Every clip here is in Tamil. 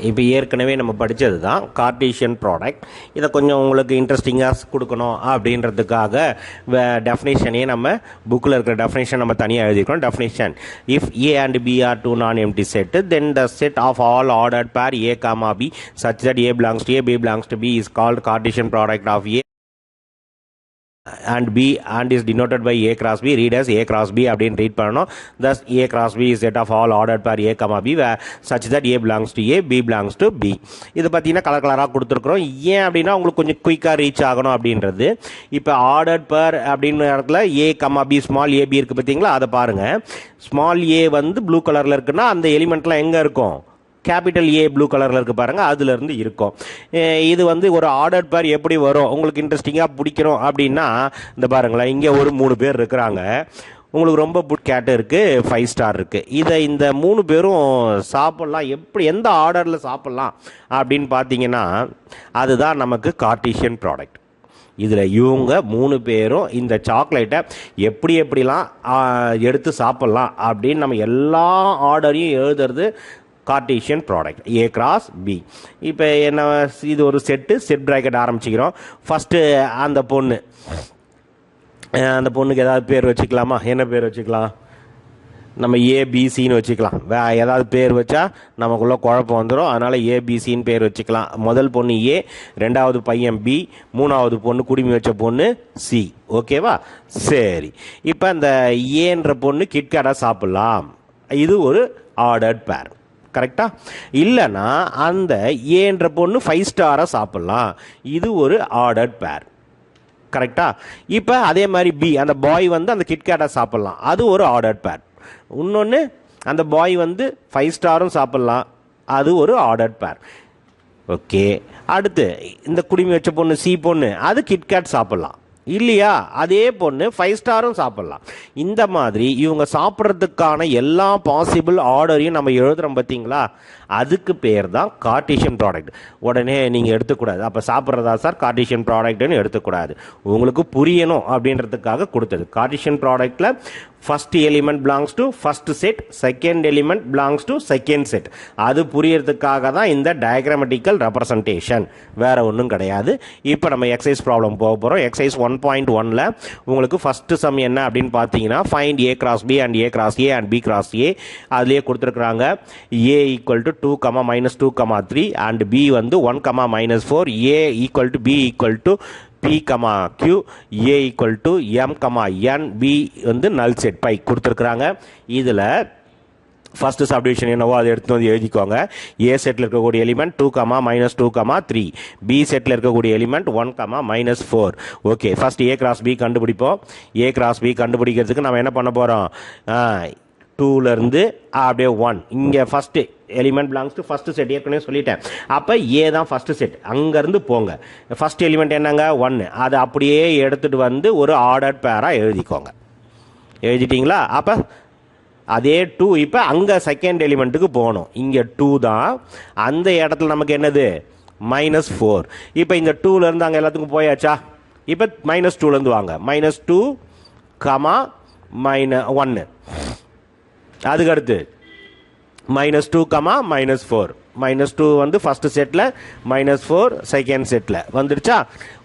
இப்போ ஏற்கனவே நம்ம படித்தது தான் கார்டீஷியன் ப்ராடக்ட் இதை கொஞ்சம் உங்களுக்கு இன்ட்ரெஸ்டிங்காக கொடுக்கணும் அப்படின்றதுக்காக டெஃபினேஷனையே நம்ம புக்கில் இருக்கிற டெஃபினேஷன் நம்ம தனியாக எழுதிக்கிறோம் definition if A and B are two non empty set then the set of all ordered pair A comma B such that A belongs to A B belongs to B is called Cartesian product of A and B and is denoted by A cross B read as A A B அப்படின்னு ரீட் பண்ணணும். Thus A cross B is set of all order pair A comma B such that A A belongs A B B to B இது பார்த்தீங்கன்னா கலர் கலராக கொடுத்துருக்குறோம். ஏன் அப்படின்னா உங்களுக்கு கொஞ்சம் குயிக்காக ரீச் ஆகணும் அப்படின்றது. இப்போ ஆர்டர் பர் அப்படின்னு இடத்துல A comma B small AB இருக்குது பார்த்தீங்களா அதை பாருங்கள் ஸ்மால் ஏ வந்து ப்ளூ கலரில் இருக்குன்னா அந்த எலிமெண்ட்லாம் எங்கே இருக்கும்? கேபிட்டல் ஏ ப்ளூ கலரில் இருக்குது பாருங்கள் அதுலேருந்து இருக்கும். இது வந்து ஒரு ஆர்டர் பேர் எப்படி வரும்? உங்களுக்கு இன்ட்ரெஸ்டிங்காக பிடிக்கணும் அப்படின்னா இந்த பாருங்களேன் இங்கே ஒரு மூணு பேர் இருக்கிறாங்க. உங்களுக்கு ரொம்ப புட் கேட்டு இருக்குது ஃபைவ் ஸ்டார் இருக்குது இதை இந்த மூணு பேரும் சாப்பிட்லாம். எப்படி எந்த ஆர்டரில் சாப்பிட்லாம் அப்படின்னு பார்த்தீங்கன்னா அதுதான் நமக்கு கார்டீஷியன் ப்ராடக்ட் இதில் இவங்க மூணு பேரும் இந்த சாக்லேட்டை எப்படி எப்படிலாம் எடுத்து சாப்பிட்லாம் அப்படின்னு நம்ம எல்லா ஆர்டரையும் எழுதுறது Cartesian product A cross B இப்போ என்ன இது ஒரு செட்டு செட் ப்ராக்கெட் ஆரம்பிச்சிக்கிறோம். ஃபஸ்ட்டு அந்த பொண்ணு. அந்த பொண்ணுக்கு ஏதாவது பேர் வச்சுக்கலாமா? என்ன பேர் வச்சுக்கலாம்? நம்ம ஏபிசின்னு வச்சுக்கலாம். வே ஏதாவது பேர் வச்சா நமக்குள்ள குழப்பம் வந்துடும் அதனால் ஏபிசின்னு பேர் வச்சுக்கலாம். முதல் பொண்ணு ஏ ரெண்டாவது பையன் பி மூணாவது பொண்ணு குடுமி வச்ச பொண்ணு சி ஓகேவா? சரி. இப்போ அந்த ஏன்ற பொண்ணு கிட்கேட்டாக சாப்பிட்லாம். இது ஒரு ஆர்டர்ட் பேர் கரெக்டா இல்லைன்னா அந்த ஏன்ற பொண்ணு ஃபைவ் ஸ்டாரை சாப்பிட்லாம். இது ஒரு ஆர்டர்ட் பேர் கரெக்டா இப்போ அதே மாதிரி பி அந்த பாய் வந்து அந்த கிட்கேட்டை சாப்பிட்லாம். அது ஒரு ஆர்டர்ட் பேர் இன்னொன்று அந்த பாய் வந்து ஃபைவ் ஸ்டாரும் சாப்பிட்லாம். அது ஒரு ஆர்டர்ட் பேர் ஓகே அடுத்து இந்த குடுமி வச்ச பொண்ணு சி பொண்ணு அது கிட்கேட் சாப்பிட்லாம். இல்லையா? அதே பொண்ணு ஃபைவ் ஸ்டாரும் சாப்பிட்லாம். இந்த மாதிரி இவங்க சாப்பிட்றதுக்கான எல்லா பாசிபிள் ஆர்டரையும் நம்ம எழுதுகிறோம் பார்த்தீங்களா? அதுக்கு பேர் தான் கார்டீஷியன் ப்ராடக்ட் உடனே நீங்கள் எடுத்துக்கூடாது. அப்போ சாப்பிட்றதா சார்? கார்டீஷியன் ப்ராடக்ட்னு எடுத்துக்கூடாது. உங்களுக்கு புரியணும் அப்படின்றதுக்காக கொடுத்தது. Cartesian ப்ராடக்ட்டில் first element belongs to first set second element belongs to second set அது புரியறதுக்காக தான் இந்த டயக்ராமட்டிக்கல் ரெப்ரசன்டேஷன் வேற ஒன்றும் கிடையாது. இப்போ நம்ம எக்ஸைஸ் ப்ராப்ளம் போக போகிறோம் எக்ஸைஸ் ஒன் பாயிண்ட் ஒனில் உங்களுக்கு ஃபர்ஸ்ட் சம் என்ன அப்படின்னு பார்த்தீங்கன்னா find A cross B and A cross A and B cross A அதுலேயே கொடுத்துருக்குறாங்க. A equal to two comma minus two comma three and B வந்து one comma minus four A equal to B equal to B comma Q A equal to M comma N B வந்து நல் செட் பை கொடுத்துருக்குறாங்க. இதில் ஃபர்ஸ்ட் சப்டிவிஷன் என்னவோ அதை எடுத்து வந்து எழுதிக்கோங்க. ஏ செட்டில் இருக்கக்கூடிய element two comma minus two comma three B settle இருக்கக்கூடிய element one comma minus four okay first A cross B கண்டுபிடிப்போம். ஏ கிராஸ் பி கண்டுபிடிக்கிறதுக்கு நம்ம என்ன பண்ண போகிறோம் டூலேருந்து அப்படியே ஒன் இங்கே first element belongs to first set ஏற்கனவே சொல்லிட்டேன். அப்போ ஏ தான் ஃபஸ்ட்டு செட் அங்கேருந்து போங்க. ஃபஸ்ட் எலிமெண்ட் என்னங்க? ஒன்று அதை அப்படியே எடுத்துகிட்டு வந்து ஒரு ஆர்டர் பேராக எழுதிக்கோங்க. எழுதிட்டீங்களா? அப்போ அதே டூ இப்போ அங்கே செகண்ட் எலிமெண்ட்டுக்கு போகணும். இங்கே டூ தான். அந்த இடத்துல நமக்கு என்னது? மைனஸ் ஃபோர் இப்போ இந்த டூலேருந்து அங்கே எல்லாத்துக்கும் போயாச்சா? இப்போ மைனஸ் டூலேருந்து வாங்க. மைனஸ் டூ கமா மைன ஒன்று அதுக்கு அடுத்து minus two comma minus four minus two வந்து ஃபஸ்ட்டு செட்டில் மைனஸ் ஃபோர் செகண்ட் செட்டில் வந்துடுச்சா?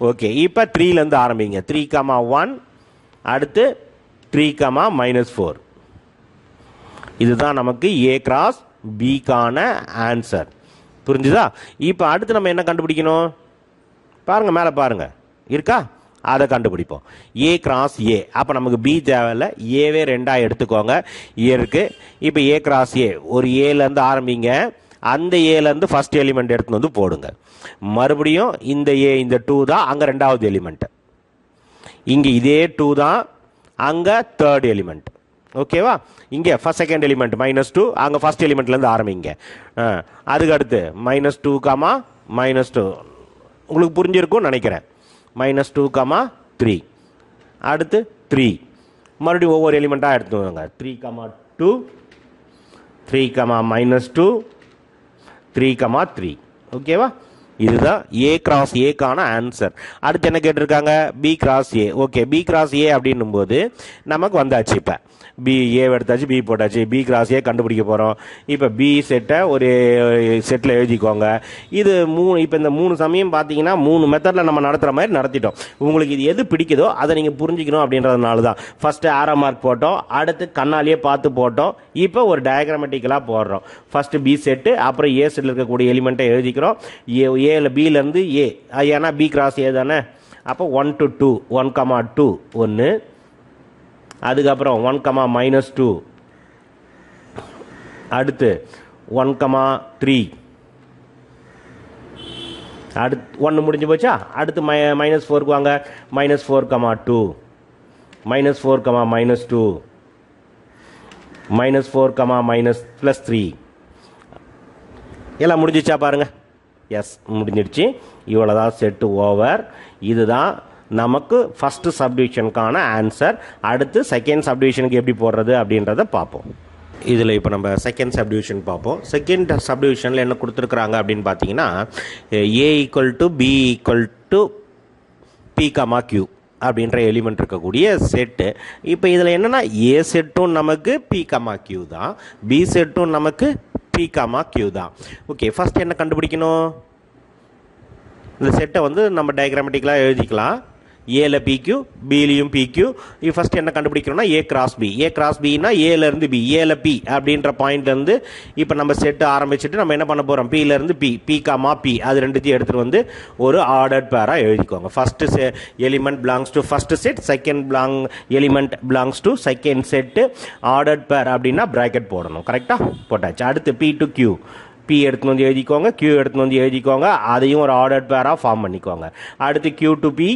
ஓகே இப்போ த்ரீலேருந்து ஆரம்பிங்க. த்ரீ கமா ஒன் அடுத்து த்ரீ கமா மைனஸ் ஃபோர் இதுதான் நமக்கு ஏ கிராஸ் பிக்கான ஆன்சர் புரிஞ்சுதா? இப்போ அடுத்து நம்ம என்ன கண்டுபிடிக்கணும்? பாருங்கள் மேலே பாருங்கள் இருக்கா? அதை கண்டுபிடிப்போம். ஏ கிராஸ் ஏ அப்போ நமக்கு பி தேவையில்ல. ஏவே ரெண்டாக எடுத்துக்கோங்க. ஏ இப்போ ஏ கிராஸ் ஏ ஒரு ஏலேருந்து ஆரம்பிங்க. அந்த ஏலேருந்து ஃபர்ஸ்ட் எலிமெண்ட் எடுத்துன்னு வந்து போடுங்க. மறுபடியும் இந்த ஏ இந்த டூ தான் அங்கே ரெண்டாவது எலிமெண்ட்டு இங்கே இதே டூ தான். அங்கே தேர்ட் எலிமெண்ட் ஓகேவா இங்கே first second element minus two அங்கே ஃபஸ்ட் எலிமெண்ட்லேருந்து ஆரம்பிங்க. ஆ, அதுக்கு அடுத்து minus two comma minus two உங்களுக்கு புரிஞ்சிருக்கும்னு நினைக்கிறேன். மைனஸ் டூ கமா த்ரீ அடுத்து த்ரீ மறுபடியும் ஒவ்வொரு எலிமெண்ட்டாக எடுத்துக்கோங்க three comma two three comma minus two three comma three ஓகேவா இதுதான் ஏ கிராஸ் ஏக்கான ஆன்சர் அடுத்து என்ன கேட்டிருக்காங்க? B cross A okay B cross A அப்படின்னும் போது நமக்கு வந்தாச்சு இப்போ. பி ஏ எடுத்தாச்சு பி போட்டாச்சு. பி கிராஸ் ஏ கண்டுபிடிக்க போகிறோம் இப்போ பி செட்டை ஒரு செட்டில் எழுதிக்கோங்க. இது மூணு இப்போ இந்த மூணு சமயம் பார்த்தீங்கன்னா மூணு மெத்தடில் நம்ம நடத்துகிற மாதிரி நடத்திட்டோம். உங்களுக்கு இது எது பிடிக்குதோ அதை நீங்கள் புரிஞ்சுக்கணும் அப்படின்றதுனால தான். ஃபஸ்ட்டு ஆரோ மார்க் போட்டோம். அடுத்து கண்ணாலேயே பார்த்து போட்டோம். இப்போ ஒரு டயக்ராமேட்டிக்கலாக போடுறோம். ஃபஸ்ட்டு பி செட்டு அப்புறம் ஏ செட்டில் இருக்கக்கூடிய எலிமெண்ட்டை எழுதிக்கிறோம். ஏ ஏல பியிலேருந்து ஏ ஏன்னா பி கிராஸ் ஏ தானே? அப்போ one to two one comma two ஒன்று அதுக்கப்புறம் ஒன் கமா மைனஸ் டூ அடுத்து ஒன் கமா த்ரீ அடுத்து ஒன்று முடிஞ்சு போச்சா? அடுத்து மை மைனஸ் ஃபோருக்கு வாங்க. Minus four comma two minus four comma minus two minus four comma minus plus three எல்லாம் முடிஞ்சிச்சா பாருங்கள் எஸ் முடிஞ்சிடுச்சு. இவ்வளோ தான் செட்டு ஓவர் இதுதான் நமக்கு ஃபஸ்ட்டு சப்டிவிஷனுக்கான ஆன்சர் அடுத்து செகண்ட் சப்டிவிஷனுக்கு எப்படி போடுறது அப்படின்றத பார்ப்போம். இதில் இப்போ நம்ம செகண்ட் சப்டிவிஷன் பார்ப்போம். செகண்ட் சப்டிவிஷனில் என்ன கொடுத்துருக்குறாங்க அப்படின்னு பார்த்தீங்கன்னா A equal to B equal to B comma Q அப்படின்ற எலிமெண்ட் இருக்கக்கூடிய செட்டு இப்போ இதில் என்னென்னா ஏ செட்டும் நமக்கு பி கமா கியூ தான். பி செட்டும் நமக்கு பி காமா கியூ தான். ஓகே ஃபஸ்ட் என்ன கண்டுபிடிக்கணும்? இந்த செட்டை வந்து நம்ம டயக்ராமேட்டிக்கலாக எழுதிக்கலாம். ஏல பிக்யூ பிலையும் பிக்யூ இது ஃபஸ்ட் என்ன கண்டுபிடிக்கிறோம்னா A cross B A cross பின்னா ஏலேருந்து பி ஏல பி அப்படின்ற பாயிண்ட்லேருந்து இப்போ நம்ம செட்டு ஆரம்பிச்சுட்டு நம்ம என்ன பண்ண போகிறோம் பியிலேருந்து பி பி காமா பி அது ரெண்டுத்தையும் எடுத்துகிட்டு வந்து ஒரு ஆர்டர்ட் பேராக எழுதிக்கோங்க. First element belongs to first set second belong element belongs to second set ordered pair அப்படின்னா ப்ராக்கெட் போடணும். கரெக்டாக போட்டாச்சு. அடுத்து பி டு கியூ பி எடுத்துன்னு வந்து எழுதிக்கோங்க. கியூ எடுத்துன்னு வந்து எழுதிக்கோங்க. அதையும் ஒரு ஆர்டர்ட் பேராக ஃபார்ம் பண்ணிக்கோங்க. அடுத்து Q to P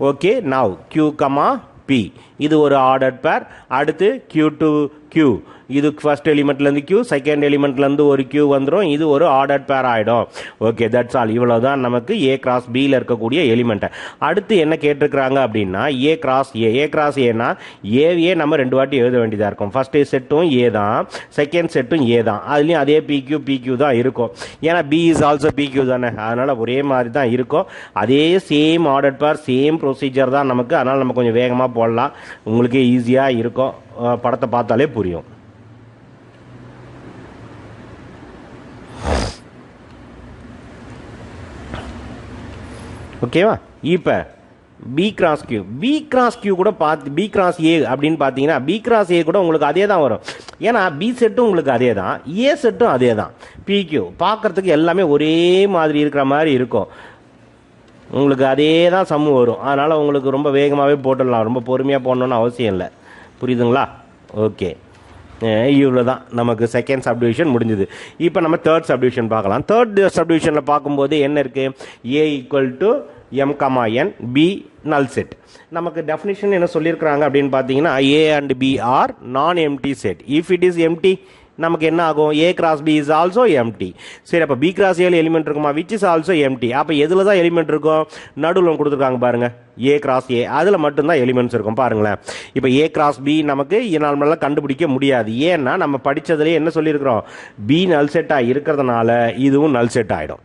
okay now Q comma P இது ஒரு ஆர்டர் பேர் அடுத்து கியூ டூ கியூ இது ஃபர்ஸ்ட் எலிமெண்ட்லேருந்து கியூ செகண்ட் எலிமெண்ட்லேருந்து ஒரு கியூ வந்துடும் இது ஒரு ஆர்டர்ட் பேர் ஆகிடும் ஓகே தட்ஸ் ஆல் இவ்வளோ தான் நமக்கு ஏ கிராஸ் பியில் இருக்கக்கூடிய எலிமெண்ட்டை அடுத்து என்ன கேட்டிருக்கிறாங்க அப்படின்னா ஏ கிராஸ் ஏ ஏ கிராஸ் ஏனா ஏவியே நம்ம ரெண்டு வாட்டி எழுத வேண்டியதாக இருக்கும். ஃபர்ஸ்ட் செட்டும் ஏ தான். செகண்ட் செட்டும் ஏ தான். அதுலேயும் அதே பிக்யூ பிக்யூ தான் இருக்கும். ஏன்னா பி இஸ் ஆல்சோ பிக்யூ தானே. அதனால் ஒரே மாதிரி தான் இருக்கும். அதே same order pair same procedure தான் நமக்கு. அதனால் நம்ம கொஞ்சம் வேகமாக போடலாம். உங்களுக்கே ஈஸியாக இருக்கும். படத்தை பார்த்தாலே புரியும். ஓகேவா இப்போ B cross Q B cross Q கூட பார்த்து பி கிராஸ் ஏ அப்படின்னு பார்த்தீங்கன்னா பி கிராஸ் ஏ கூட உங்களுக்கு அதே தான் வரும். ஏன்னா பி செட்டும் உங்களுக்கு அதே தான். ஏ செட்டும் அதே தான். பிக்யூ பார்க்கறதுக்கு எல்லாமே ஒரே மாதிரி இருக்கிற மாதிரி இருக்கும். உங்களுக்கு அதே தான் சம்மு வரும். அதனால் உங்களுக்கு ரொம்ப வேகமாகவே போட்டுடலாம். ரொம்ப பொறுமையாக போடணுன்னு அவசியம் இல்லை. புரியுதுங்களா? ஓகே இவ்வளோ தான் நமக்கு செகண்ட் சப்டிவிஷன் முடிஞ்சுது. இப்போ நம்ம தேர்ட் சப்டிவிஷன் பார்க்கலாம். தேர்ட் சப்டிவிஷனில் பார்க்கும்போது என்ன இருக்குது A equal to M comma N B null set நமக்கு டெஃபினிஷன் என்ன சொல்லியிருக்கிறாங்க அப்படின்னு பார்த்தீங்கன்னா A and B are non empty set if it is empty நமக்கு என்ன ஆகும்? A cross B is also empty சரி அப்போ பி கிராஸ் ஏழு எலிமெண்ட் இருக்குமா? விச் இஸ் ஆல்சோ எம்டி அப்போ எதில் தான் எலிமெண்ட் இருக்கும்? நடுவில் கொடுத்துருக்காங்க பாருங்கள் ஏ கிராஸ் ஏ அதில் மட்டும்தான் எலிமெண்ட்ஸ் இருக்கும். பாருங்களேன். இப்போ ஏ கிராஸ் பி நமக்கு நார்மலாக கண்டுபிடிக்க முடியாது. ஏன்னா நம்ம படித்ததுலேயே என்ன சொல்லியிருக்கிறோம்? பி நல் செட்டாக இருக்கிறதுனால இதுவும் நல் செட் ஆகிடும்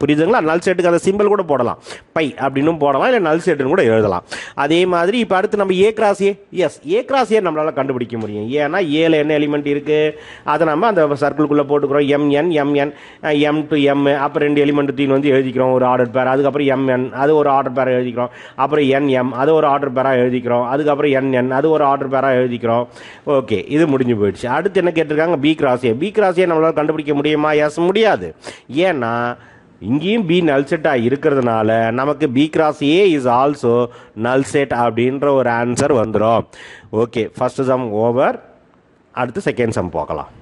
புரியுதுங்களா? நல் செட்டுக்கு அந்த சிம்பிள் கூட போடலாம். பை அப்படின்னு போடலாம் இல்லை நல் செட்டுன்னு கூட எழுதலாம். அதே மாதிரி இப்போ அடுத்து நம்ம A cross A is A cross A நம்மளால் கண்டுபிடிக்க முடியும். ஏன்னா ஏல என்ன எலிமெண்ட் இருக்குது அதை நம்ம அந்த சர்க்கிள்குள்ளே போட்டுக்கிறோம். MN MN M to M அப்புறம் ரெண்டு எலிமெண்ட் தீன் வந்து எழுதிக்கிறோம். ஒரு ஆர்டர் பேர் அதுக்கப்புறம் எம்என் அது ஒரு ஆர்டர் பேராக எழுதிக்கிறோம். அப்புறம் என்எம் அது ஒரு ஆர்டர் பேராக எழுதிக்கிறோம். அதுக்கப்புறம் என்என் அது ஒரு ஆர்டர் பேராக எழுதிக்கிறோம். ஓகே இது முடிஞ்சு போயிடுச்சு. அடுத்து என்ன கேட்டிருக்காங்க? B cross A B cross A நம்மளால் கண்டுபிடிக்க முடியுமா? எஸ் முடியாது. ஏன்னா இங்கேயும் பி நல் செட்டாக இருக்கிறதுனால நமக்கு B cross A is also null set அப்படின்ற ஒரு ஆன்சர் வந்துடும் ஓகே ஃபஸ்ட்டு சம் ஓவர் அடுத்து செகண்ட் சம் பார்க்கலாம்.